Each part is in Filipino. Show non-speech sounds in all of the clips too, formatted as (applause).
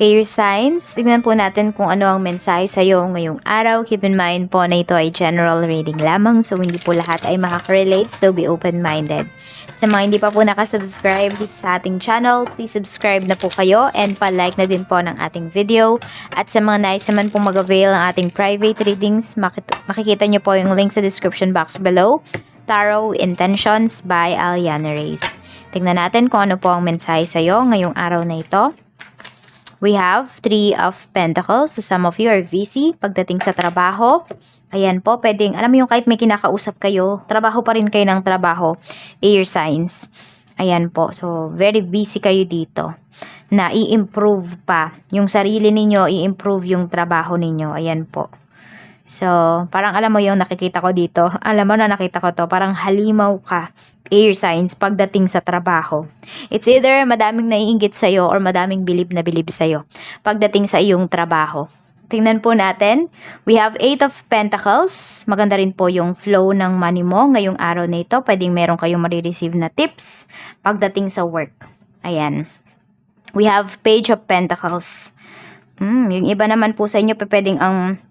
Air signs, tignan po natin kung ano ang mensahe sa iyo ngayong araw. Keep in mind po na ito ay general reading lamang so hindi po lahat ay makaka-relate so be open-minded. Sa mga hindi pa po nakasubscribe dito sa ating channel, please subscribe na po kayo and pa-like na din po ng ating video. At sa mga nais naman pong mag-avail ng ating private readings, makikita nyo po yung link sa description box below. Tarot Intentions by Aliana Reyes. Tingnan natin kung ano po ang mensahe sa iyo ngayong araw na ito. We have Three of Pentacles. So some of you are busy pagdating sa trabaho. Ayan po, pwedeng, alam mo yung kahit may kinakausap kayo, trabaho pa rin kayo ng trabaho. Air signs. Ayan po, so very busy kayo dito. Na i-improve pa yung sarili ninyo, i-improve yung trabaho ninyo. Ayan po. So, parang alam mo yung nakikita ko dito. Alam mo na nakita ko to, parang halimaw ka air signs pagdating sa trabaho. It's either madaming naiingit sa'yo or madaming bilib na bilib sa'yo pagdating sa iyong trabaho. Tingnan po natin. We have Eight of Pentacles. Maganda rin po yung flow ng money mo ngayong araw na ito. Pwedeng meron kayong marireceive na tips pagdating sa work. Ayan. We have Page of Pentacles. Mm, yung iba naman po sa inyo, pwedeng ang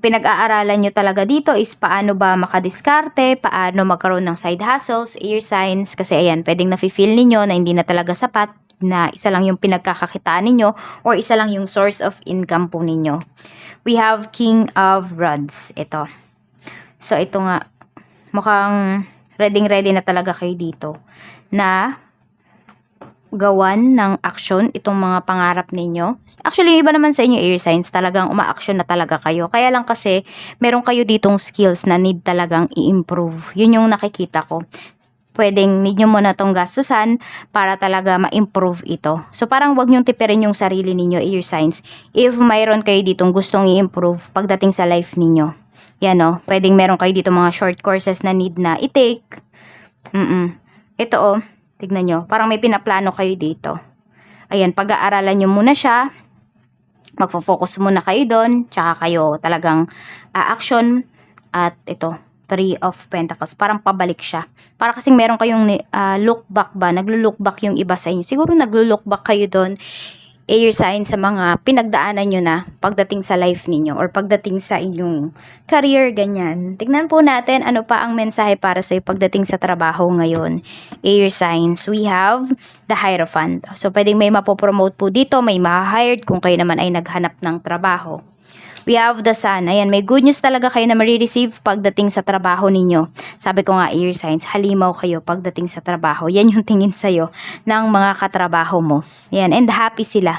pinag-aaralan nyo talaga dito is paano ba makadiskarte, paano magkaroon ng side hustles, ear signs, kasi ayan, pwedeng nafe-feel ninyo na hindi na talaga sapat, na isa lang yung pinagkakakitaan ninyo, or isa lang yung source of income po ninyo. We have King of Rods, ito. So, ito nga, mukhang ready-ready na talaga kayo dito, na gawan ng aksyon itong mga pangarap ninyo. Actually, iba naman sa inyo air signs, talagang uma-action na talaga kayo. Kaya lang kasi, meron kayo ditong skills na need talagang i-improve. Yun yung nakikita ko. Pwedeng need nyo muna tong gastusan para talaga ma-improve ito. So, parang wag nyong tipirin yung sarili ninyo, air signs. If mayroon kayo ditong gustong i-improve pagdating sa life ninyo. Yan o, pwedeng meron kayo dito mga short courses na need na i-take. Mm-mm. Ito o, Tignan nyo, parang may pinaplano kayo dito. Ayan, pag-aaralan nyo muna siya. Magfo-focus muna kayo doon. Tsaka kayo talagang a-action. At ito, Three of Pentacles. Parang pabalik siya. Para kasing meron kayong ah, look back ba? Naglo-look back yung iba sa inyo. Siguro naglo-look back kayo doon air sign sa mga pinagdaanan nyo na pagdating sa life ninyo or pagdating sa inyong career, ganyan. Tignan po natin ano pa ang mensahe para sa pagdating sa trabaho ngayon. Air signs, we have the Hierophant. So, pwedeng may mapopromote po dito, may ma-hired kung kayo naman ay naghanap ng trabaho. We have the sun. Ayan, may good news talaga kayo na marireceive pagdating sa trabaho ninyo. Sabi ko nga, ear signs, halimaw kayo pagdating sa trabaho. Yan yung tingin sa'yo ng mga katrabaho mo. Yan, and happy sila.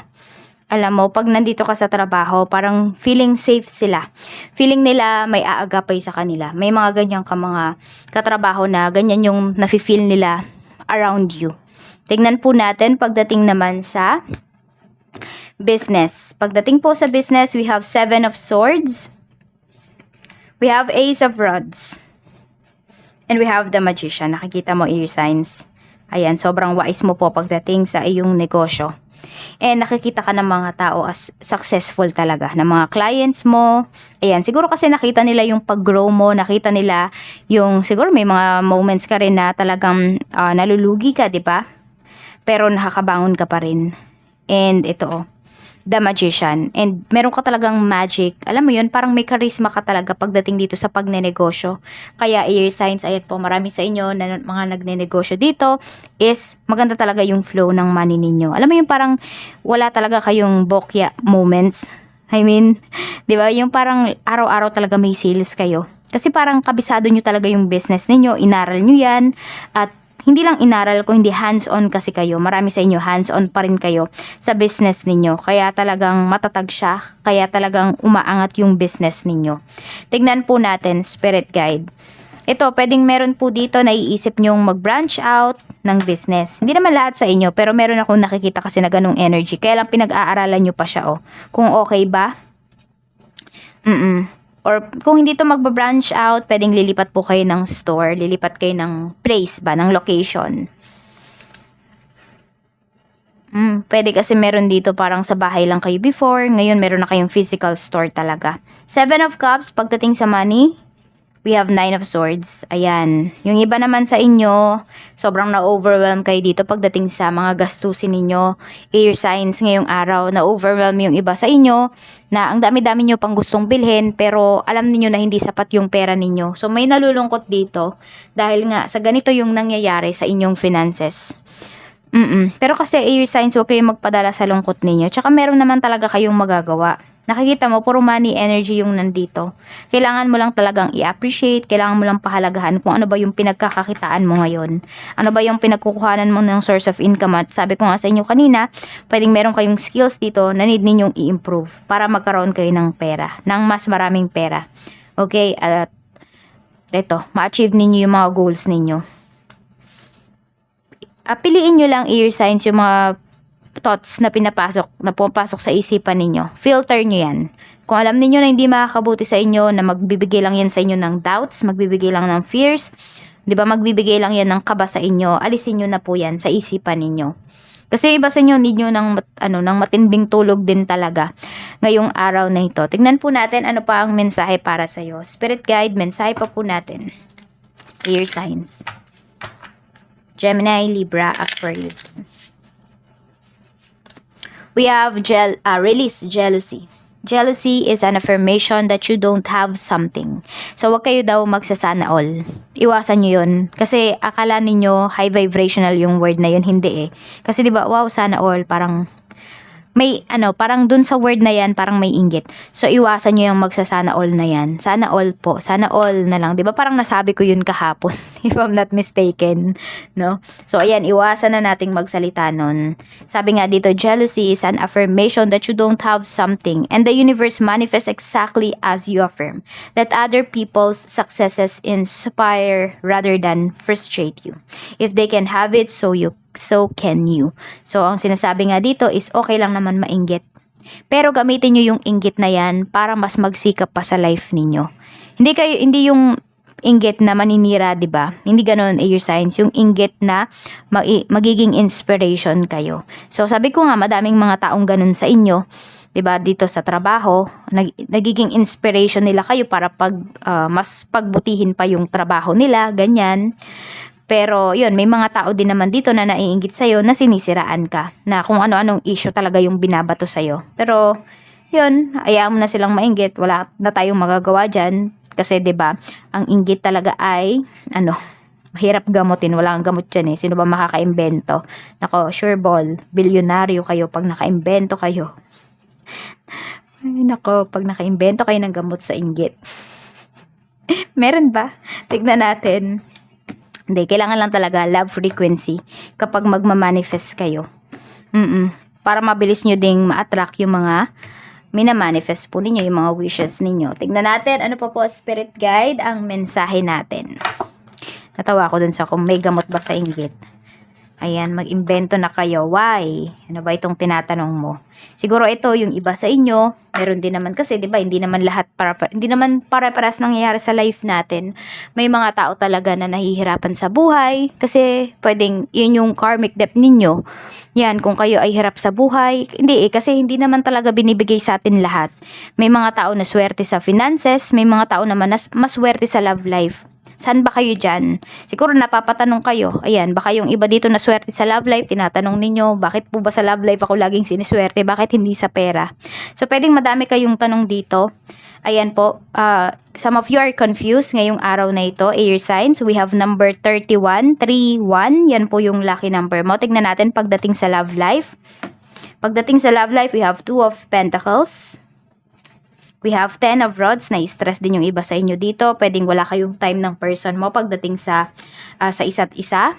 Alam mo, pag nandito ka sa trabaho, parang feeling safe sila. Feeling nila may aagapay sa kanila. May mga ganyan ka mga katrabaho na ganyan yung nafe-feel nila around you. Tignan po natin pagdating naman sa business. Pagdating po sa business, we have Seven of Swords. We have Ace of Rods. And we have the Magician. Nakikita mo ear signs. Ayan, sobrang wise mo po pagdating sa iyong negosyo. And nakikita ka ng mga tao as successful talaga, ng mga clients mo. Ayan, siguro kasi nakita nila yung pag-grow mo, nakita nila yung, siguro may mga moments ka rin na talagang ah, nalulugi ka, di ba? Pero nakakabangon ka pa rin. And ito oh, The Magician. And meron ka talagang magic. Alam mo yun, parang may charisma ka talaga pagdating dito sa pagnenegosyo. Kaya air signs, ayan po, marami sa inyo na mga nagnenegosyo dito is maganda talaga yung flow ng money ninyo. Alam mo yung parang wala talaga kayong bokya moments. I mean, (laughs) di ba? Yung parang araw-araw talaga may sales kayo. Kasi parang kabisado nyo talaga yung business ninyo, inaral nyo yan, at hindi lang inaral ko, hindi hands-on kasi kayo. Marami sa inyo hands-on pa rin kayo sa business ninyo. Kaya talagang matatag siya. Kaya talagang umaangat yung business ninyo. Tignan po natin, spirit guide. Ito, pwedeng meron po dito na iisip nyong mag-branch out ng business. Hindi naman lahat sa inyo, pero meron akong nakikita kasi na ganong energy. Kaya lang pinag-aaralan nyo pa siya, oh. Kung okay ba? Mm-mm. Or kung hindi to magba-branch out, pwedeng lilipat po kayo ng store, lilipat kayo ng place ba, ng location. Mm, pwede kasi meron dito parang sa bahay lang kayo before, ngayon meron na kayong physical store talaga. Seven of Cups, pagdating sa money, We have Nine of Swords. Ayan. Yung iba naman sa inyo, sobrang na-overwhelm kayo dito pagdating sa mga gastusin ninyo. Air signs ngayong araw, na-overwhelm yung iba sa inyo na ang dami-dami nyo pang gustong bilhin pero alam niyo na hindi sapat yung pera ninyo. So may nalulungkot dito dahil nga sa ganito yung nangyayari sa inyong finances. Mm Pero kasi air signs, huwag kayong magpadala sa lungkot ninyo. Tsaka meron naman talaga kayong magagawa. Nakikita mo, puro money energy yung nandito. Kailangan mo lang talagang i-appreciate, kailangan mo lang pahalagahan kung ano ba yung pinagkakakitaan mo ngayon. Ano ba yung pinagkukuhanan mo ng source of income at sabi ko nga sa inyo kanina, pwedeng meron kayong skills dito na need ninyong i-improve para magkaroon kayo ng pera, ng mas maraming pera. Okay, at ito, ma-achieve ninyo yung mga goals ninyo. Ah, piliin nyo lang ear signs yung mga thoughts na pinapasok, na pumapasok sa isipan ninyo. Filter nyo yan. Kung alam niyo na hindi makakabuti sa inyo, na magbibigay lang yan sa inyo ng doubts, magbibigay lang ng fears, di ba magbibigay lang yan ng kaba sa inyo, alisin nyo na po yan sa isipan ninyo. Kasi iba sa inyo, need nyo ng, ano, ng matinding tulog din talaga ngayong araw na ito. Tignan po natin ano pa ang mensahe para sa iyo. Spirit guide, mensahe pa po natin. Clear signs. Gemini, Libra, Aquarius. We have gel, uh, release jealousy. Jealousy is an affirmation that you don't have something. So, wag kayo daw magsasana all. Iwasan nyo yun. Kasi akala ninyo high vibrational yung word na yun. Hindi eh. Kasi di ba wow, sana all. Parang may ano, parang dun sa word na yan, parang may inggit. So, iwasan nyo yung magsasana all na yan. Sana all po. Sana all na lang. Di ba parang nasabi ko yun kahapon, (laughs) (laughs) if I'm not mistaken. No? So, ayan, iwasan na nating magsalita nun. Sabi nga dito, jealousy is an affirmation that you don't have something and the universe manifests exactly as you affirm. Let other people's successes inspire rather than frustrate you. If they can have it, so you so can you. So, ang sinasabi nga dito is okay lang naman mainggit. Pero gamitin nyo yung inggit na yan para mas magsikap pa sa life ninyo. Hindi kayo, hindi yung inggit na maninira, 'di ba? Hindi ganoon air signs, yung inggit na mag- magiging inspiration kayo. So sabi ko nga madaming mga taong ganun sa inyo, 'di ba? Dito sa trabaho, nag- nagiging inspiration nila kayo para pag ah, mas pagbutihin pa yung trabaho nila, ganyan. Pero yun, may mga tao din naman dito na naiingit sa'yo na sinisiraan ka. Na kung ano-anong issue talaga yung binabato sa'yo. Pero yun, ayaw mo na silang mainggit. Wala na tayong magagawa dyan. Kasi 'di ba ang inggit talaga ay, ano, mahirap gamutin. Wala kang gamot dyan eh. Sino ba makakaimbento? Nako, sure ball. Bilyonaryo kayo pag nakaimbento kayo. Ay, nako, pag nakaimbento kayo ng gamot sa inggit. (laughs) Meron ba? Tignan natin. Hindi, kailangan lang talaga love frequency kapag magmamanifest kayo. Mm Para mabilis nyo ding ma-attract yung mga minamanifest po ninyo, yung mga wishes ninyo. Tignan natin, ano pa po, spirit guide, ang mensahe natin. Natawa ko dun sa kung may gamot ba sa inggit. Ayan, mag-imbento na kayo. Why? Ano ba itong tinatanong mo? Siguro ito yung iba sa inyo. Meron din naman kasi, 'di ba? Hindi naman lahat para hindi naman pare-paras nangyayari sa life natin. May mga tao talaga na nahihirapan sa buhay kasi pwedeng yun yung karmic debt ninyo. Yan, kung kayo ay hirap sa buhay, hindi eh kasi hindi naman talaga binibigay sa atin lahat. May mga tao na swerte sa finances, may mga tao naman na mas swerte sa love life. Saan ba kayo dyan? Siguro napapatanong kayo. Ayan, baka yung iba dito na swerte sa love life, tinatanong ninyo, bakit po ba sa love life ako laging siniswerte? Bakit hindi sa pera? So, pwedeng madami kayong tanong dito. Ayan po, uh, some of you are confused ngayong araw na ito. Air signs, we have number 31, 31. Yan po yung lucky number mo. Tignan natin pagdating sa love life. Pagdating sa love life, we have two of pentacles. We have 10 of rods, na-stress din yung iba sa inyo dito. Pwedeng wala kayong time ng person mo pagdating sa, uh, sa isa't isa.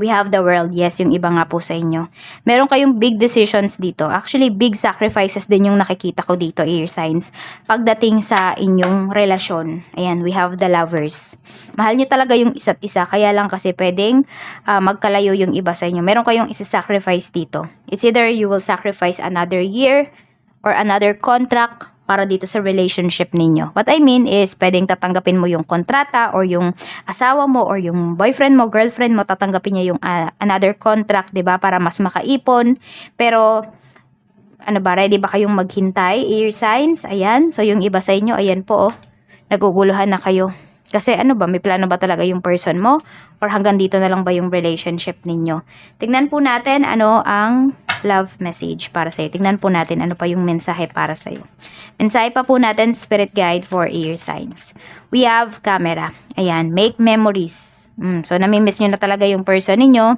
We have the world. Yes, yung iba nga po sa inyo. Meron kayong big decisions dito. Actually, big sacrifices din yung nakikita ko dito, air signs. Pagdating sa inyong relasyon. Ayan, we have the lovers. Mahal nyo talaga yung isa't isa. Kaya lang kasi pwedeng uh, magkalayo yung iba sa inyo. Meron kayong isa-sacrifice dito. It's either you will sacrifice another year or another contract para dito sa relationship ninyo. What I mean is, pwedeng tatanggapin mo yung kontrata or yung asawa mo or yung boyfriend mo, girlfriend mo, tatanggapin niya yung uh, another contract, 'di ba, para mas makaipon. Pero ano ba, ready ba kayong maghintay? Air signs, ayan. So yung iba sa inyo, ayan po oh. naguguluhan na kayo. Kasi ano ba, may plano ba talaga yung person mo? Or hanggang dito na lang ba yung relationship ninyo? Tingnan po natin ano ang love message para sa'yo. Tingnan po natin ano pa yung mensahe para sa'yo. Mensahe pa po natin, spirit guide for air signs. We have camera. Ayan, make memories. Mm, so, namimiss nyo na talaga yung person ninyo.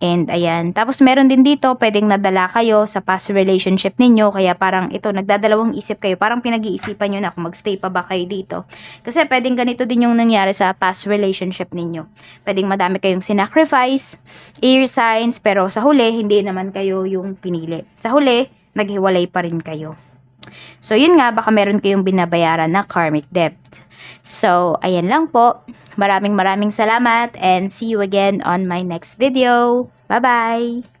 And ayan, tapos meron din dito, pwedeng nadala kayo sa past relationship ninyo, kaya parang ito, nagdadalawang isip kayo, parang pinag-iisipan nyo na kung magstay pa ba kayo dito. Kasi pwedeng ganito din yung nangyari sa past relationship ninyo. Pwedeng madami kayong sinacrifice, ear signs, pero sa huli, hindi naman kayo yung pinili. Sa huli, naghiwalay pa rin kayo. So, yun nga, baka meron kayong binabayaran na karmic debt. So, ayan lang po. Maraming maraming salamat and see you again on my next video. Bye-bye!